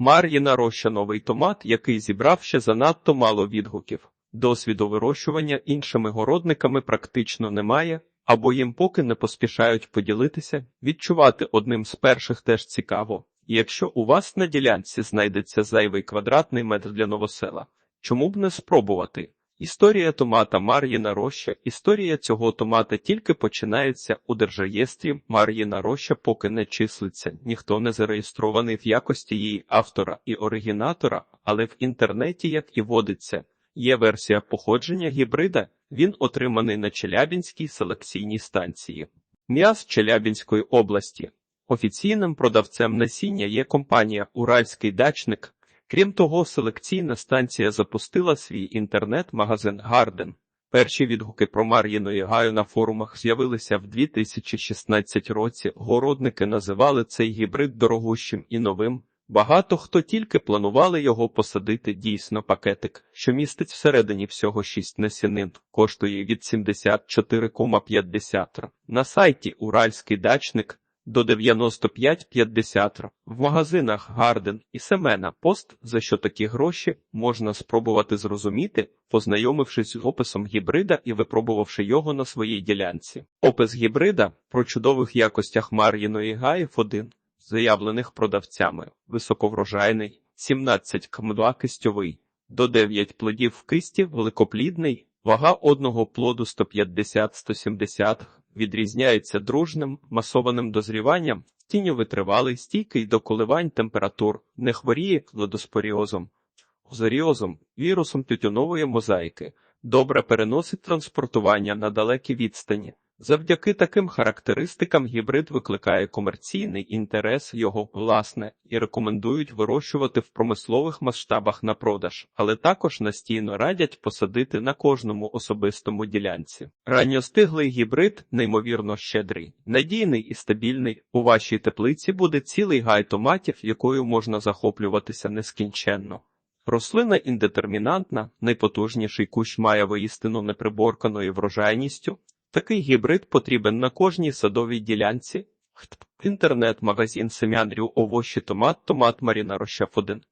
Мар'їна роща новий томат, який зібрав ще занадто мало відгуків. Досвіду вирощування іншими городниками практично немає, або їм поки не поспішають поділитися, відчувати одним з перших теж цікаво. Якщо у вас на ділянці знайдеться зайвий квадратний метр для новосела, чому б не спробувати? Історія томата Мар'їна роща. Історія цього томата тільки починається у держреєстрі. Мар'їна роща поки не числиться, ніхто не зареєстрований в якості її автора і оригінатора, але в інтернеті, як і водиться, є версія походження гібрида. Він отриманий на Челябінській селекційній станції. М'яз Челябінської області. Офіційним продавцем насіння є компанія Уральський дачник. Крім того, селекційна станція запустила свій інтернет-магазин Гарден. Перші відгуки про Мар'їну і Гаю на форумах з'явилися в 2016 році. Городники називали цей гібрид дорогущим і новим. Багато хто тільки планували його посадити дійсно пакетик, що містить всередині всього 6 насінин, коштує від 74,50 На сайті Уральський дачник до 95,50 в магазинах Гарден і Семена Пост, за що такі гроші можна спробувати зрозуміти, познайомившись з описом гібрида і випробувавши його на своїй ділянці. Опис гібрида про чудових якостях Мар'їної Гаїв 1 заявлених продавцями, високоврожайний, 17 км кистьовий, до 9 плодів в кисті, великоплідний, вага одного плоду 150-170, відрізняється дружним, масованим дозріванням, тіньовитривалий, стійкий до коливань температур, не хворіє ледоспоріозом, озоріозом, вірусом тютюнової мозаїки, добре переносить транспортування на далекі відстані. Завдяки таким характеристикам гібрид викликає комерційний інтерес його власне і рекомендують вирощувати в промислових масштабах на продаж, але також настійно радять посадити на кожному особистому ділянці. Ранньостиглий гібрид, неймовірно щедрий, надійний і стабільний. У вашій теплиці буде цілий гай томатів, якою можна захоплюватися нескінченно. Рослина індетермінантна, найпотужніший кущ має воїстину неприборканою врожайністю. Такий гібрид потрібен на кожній садовій ділянці. Інтернет-магазин семянрів овощі томат, томат Маріна Рощав 1.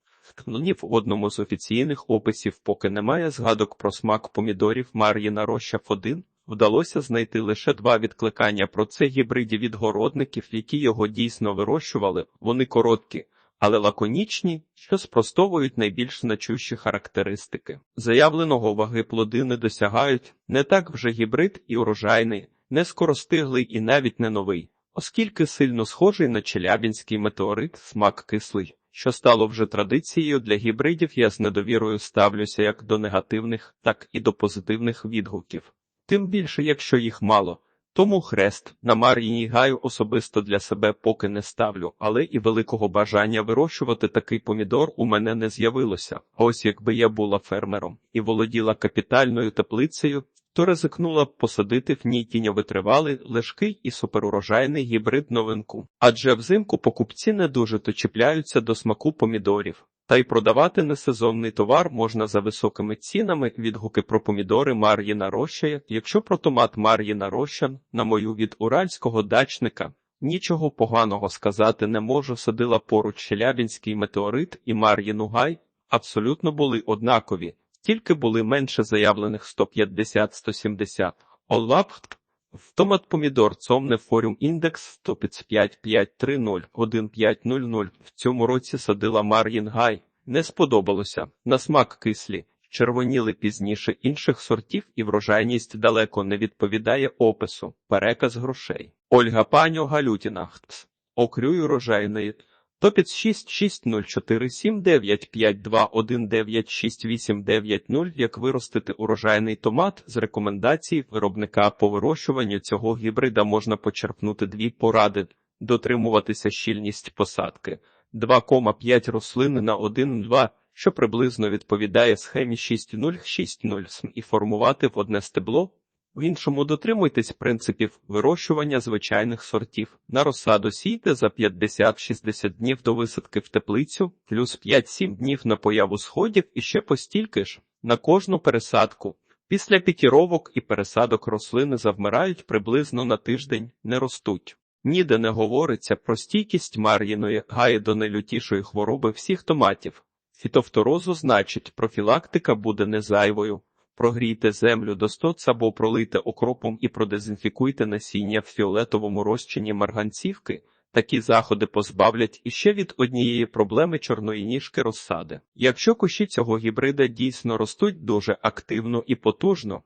Ні в одному з офіційних описів, поки немає згадок про смак помідорів Мар'їна Рощав 1. Вдалося знайти лише два відкликання про це гібриді від городників, які його дійсно вирощували. Вони короткі, але лаконічні, що спростовують найбільш значущі характеристики. Заявленого ваги плоди не досягають, не так вже гібрид і урожайний, не скоростиглий і навіть не новий, оскільки сильно схожий на челябінський метеорит, смак кислий, що стало вже традицією для гібридів, я з недовірою ставлюся як до негативних, так і до позитивних відгуків. Тим більше, якщо їх мало. Тому хрест на Мар'їній гаю особисто для себе поки не ставлю, але і великого бажання вирощувати такий помідор у мене не з'явилося. Ось якби я була фермером і володіла капітальною теплицею, то ризикнула б посадити в ній тіньовитривалий, легкий і суперурожайний гібрид новинку. Адже взимку покупці не дуже то чіпляються до смаку помідорів. Та й продавати несезонний товар можна за високими цінами. Відгуки про помідори Мар'їна Роща. Якщо про томат Мар'їна Рощан, на мою від уральського дачника, нічого поганого сказати не можу. Садила поруч Челябінський метеорит і Мар'їну Гай, абсолютно були однакові, тільки були менше заявлених 150-170. Олапт томат помідор цомне форум індекс 15530-1500. В цьому році садила Мар'їн Гай. Не сподобалося. На смак кислі. Червоніли пізніше інших сортів і врожайність далеко не відповідає опису. Переказ грошей. Ольга Паньо Галютіна. Окрюй урожайної. Топіц 660479521968890 Як виростити урожайний томат з рекомендацій виробника по вирощуванню цього гібрида можна почерпнути дві поради: дотримуватися щільність посадки 2,5 рослини на 1,2, що приблизно відповідає схемі 6060 і формувати в одне стебло. В іншому дотримуйтесь принципів вирощування звичайних сортів. На розсаду сійте за 50-60 днів до висадки в теплицю, плюс 5-7 днів на появу сходів і ще постільки ж на кожну пересадку. Після пікіровок і пересадок рослини завмирають приблизно на тиждень, не ростуть. Ніде не говориться про стійкість мар'їної гаї до найлютішої хвороби всіх томатів. Фітофторозу значить, профілактика буде не зайвою. Прогрійте землю до стоц або пролийте окропом і продезінфікуйте насіння в фіолетовому розчині марганцівки. Такі заходи позбавлять іще від однієї проблеми чорної ніжки розсади. Якщо кущі цього гібрида дійсно ростуть дуже активно і потужно,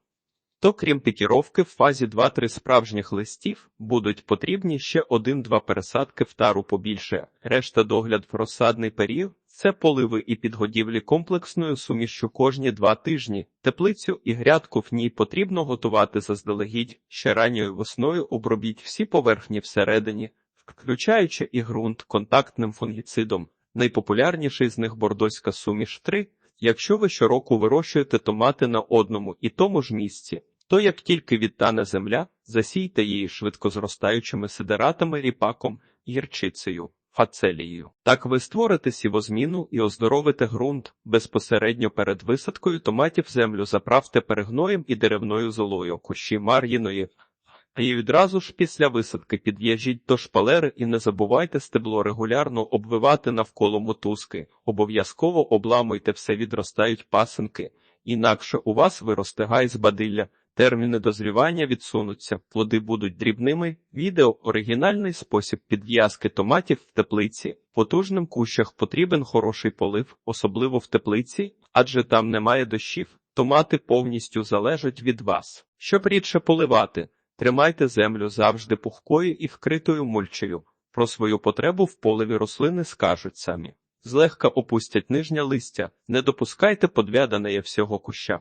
то крім пікіровки в фазі 2-3 справжніх листів будуть потрібні ще 1-2 пересадки в тару побільше. Решта догляд в розсадний період це поливи і підгодівлі комплексною сумішчю кожні два тижні. Теплицю і грядку в ній потрібно готувати заздалегідь. Ще ранньою весною обробіть всі поверхні всередині, включаючи і ґрунт контактним фунгіцидом. Найпопулярніший з них бордоська суміш 3. Якщо ви щороку вирощуєте томати на одному і тому ж місці, то як тільки відтане земля, засійте її швидкозростаючими сидератами, ріпаком, гірчицею, фацелією. Так ви створите сівозміну і оздоровите ґрунт. Безпосередньо перед висадкою томатів землю заправте перегноєм і деревною золою, кущі мар'їної, і відразу ж після висадки під'їжджіть до шпалери і не забувайте стебло регулярно обвивати навколо мотузки. Обов'язково обламуйте все відростають пасинки, інакше у вас виросте гай з бадилля. Терміни дозрівання відсунуться, плоди будуть дрібними. Відео оригінальний спосіб підв'язки томатів в теплиці. Потужним кущах потрібен хороший полив, особливо в теплиці, адже там немає дощів. Томати повністю залежать від вас. Щоб рідше поливати, тримайте землю завжди пухкою і вкритою мульчею. Про свою потребу в поливі рослини скажуть самі. Злегка опустять нижнє листя, не допускайте подвяданої всього куща.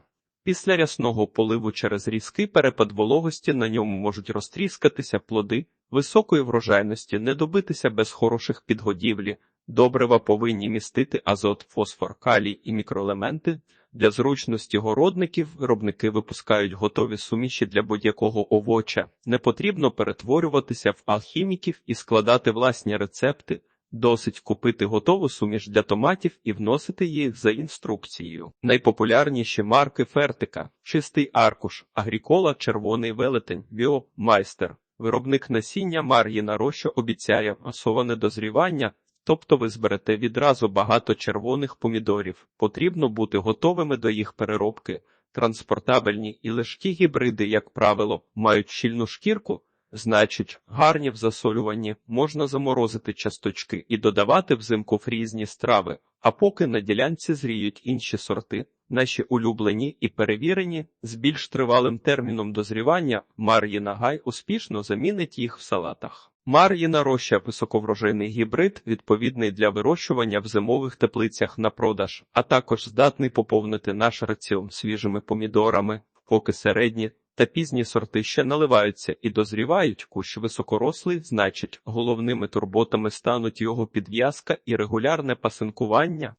Після рясного поливу через різкий перепад вологості на ньому можуть розтріскатися плоди, високої врожайності не добитися без хороших підгодівлі, добрива повинні містити азот, фосфор, калій і мікроелементи. Для зручності городників виробники випускають готові суміші для будь-якого овоча. Не потрібно перетворюватися в алхіміків і складати власні рецепти. Досить купити готову суміш для томатів і вносити їх за інструкцією. Найпопулярніші марки фертика, чистий аркуш, агрікола, червоний велетень, біомайстер. Виробник насіння Мар'їна Роща обіцяє масоване дозрівання, тобто ви зберете відразу багато червоних помідорів. Потрібно бути готовими до їх переробки. Транспортабельні і легкі гібриди, як правило, мають щільну шкірку. Значить, гарні в засолюванні можна заморозити часточки і додавати взимку в різні страви, а поки на ділянці зріють інші сорти, наші улюблені і перевірені, з більш тривалим терміном дозрівання Мар'їна Гай успішно замінить їх в салатах. Мар'їна роща високоврожайний гібрид, відповідний для вирощування в зимових теплицях на продаж, а також здатний поповнити наш раціон свіжими помідорами, поки середні та пізні сорти ще наливаються і дозрівають, кущ високорослий, значить, головними турботами стануть його підв'язка і регулярне пасинкування.